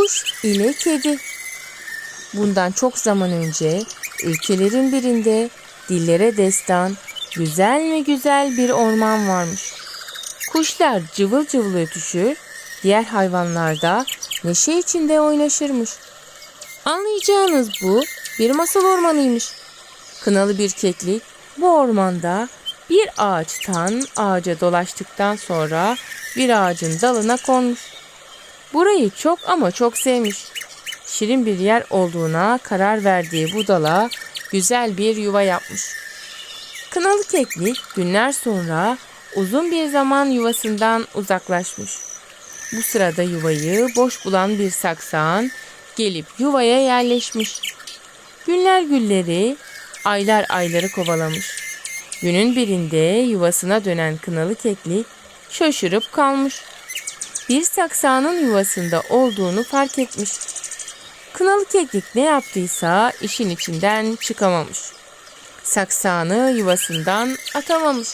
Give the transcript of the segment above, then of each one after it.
Kuş ile kedi. Bundan çok zaman önce ülkelerin birinde dillere destan güzel mi güzel bir orman varmış. Kuşlar cıvıl cıvıl ötüşür, diğer hayvanlar da neşe içinde oynaşırmış. Anlayacağınız bu bir masal ormanıymış. Kınalı bir keklik bu ormanda bir ağaçtan ağaca dolaştıktan sonra bir ağacın dalına konmuş. Burayı çok ama çok sevmiş. Şirin bir yer olduğuna karar verdiği bu dala güzel bir yuva yapmış. Kınalı keklik günler sonra uzun bir zaman yuvasından uzaklaşmış. Bu sırada yuvayı boş bulan bir saksağın gelip yuvaya yerleşmiş. Günler gülleri, aylar ayları kovalamış. Günün birinde yuvasına dönen kınalı keklik şaşırıp kalmış. Bir saksağının yuvasında olduğunu fark etmiş. Kınalı keklik ne yaptıysa işin içinden çıkamamış. Saksağını yuvasından atamamış.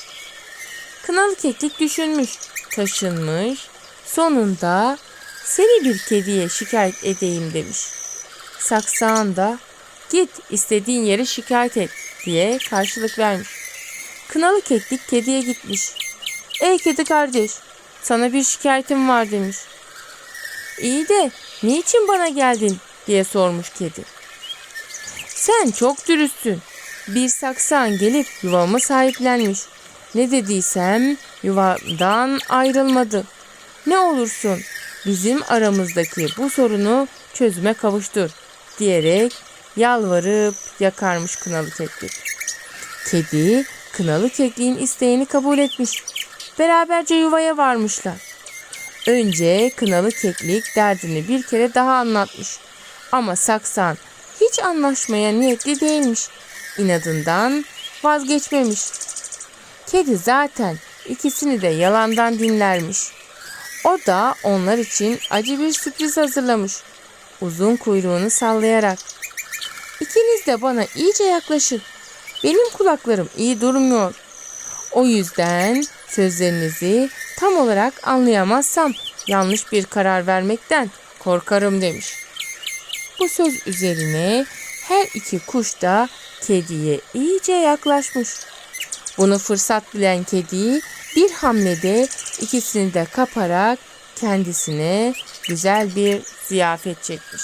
Kınalı keklik düşünmüş, taşınmış. Sonunda seni bir kediye şikayet edeyim demiş. Saksağın da git istediğin yere şikayet et diye karşılık vermiş. Kınalı keklik kediye gitmiş. Ey kedi kardeş sana bir şikayetim var demiş. İyi de niçin bana geldin diye sormuş kedi. Sen çok dürüstsün. Bir saksan gelip yuvamı sahiplenmiş. Ne dediysem yuvadan ayrılmadı. Ne olursun bizim aramızdaki bu sorunu çözüme kavuştur diyerek yalvarıp yakarmış kınalı keklik. Kedi kınalı kekliğin isteğini kabul etmiş. Beraberce yuvaya varmışlar. Önce kınalı keklik derdini bir kere daha anlatmış. Ama saksan hiç anlaşmaya niyetli değilmiş. İnadından vazgeçmemiş. Kedi zaten ikisini de yalandan dinlermiş. O da onlar için acı bir sürpriz hazırlamış. Uzun kuyruğunu sallayarak. İkiniz de bana iyice yaklaşın. Benim kulaklarım iyi durmuyor. O yüzden sözlerinizi tam olarak anlayamazsam yanlış bir karar vermekten korkarım demiş. Bu söz üzerine her iki kuş da kediye iyice yaklaşmış. Bunu fırsat bilen kedi bir hamlede ikisini de kaparak kendisine güzel bir ziyafet çekmiş.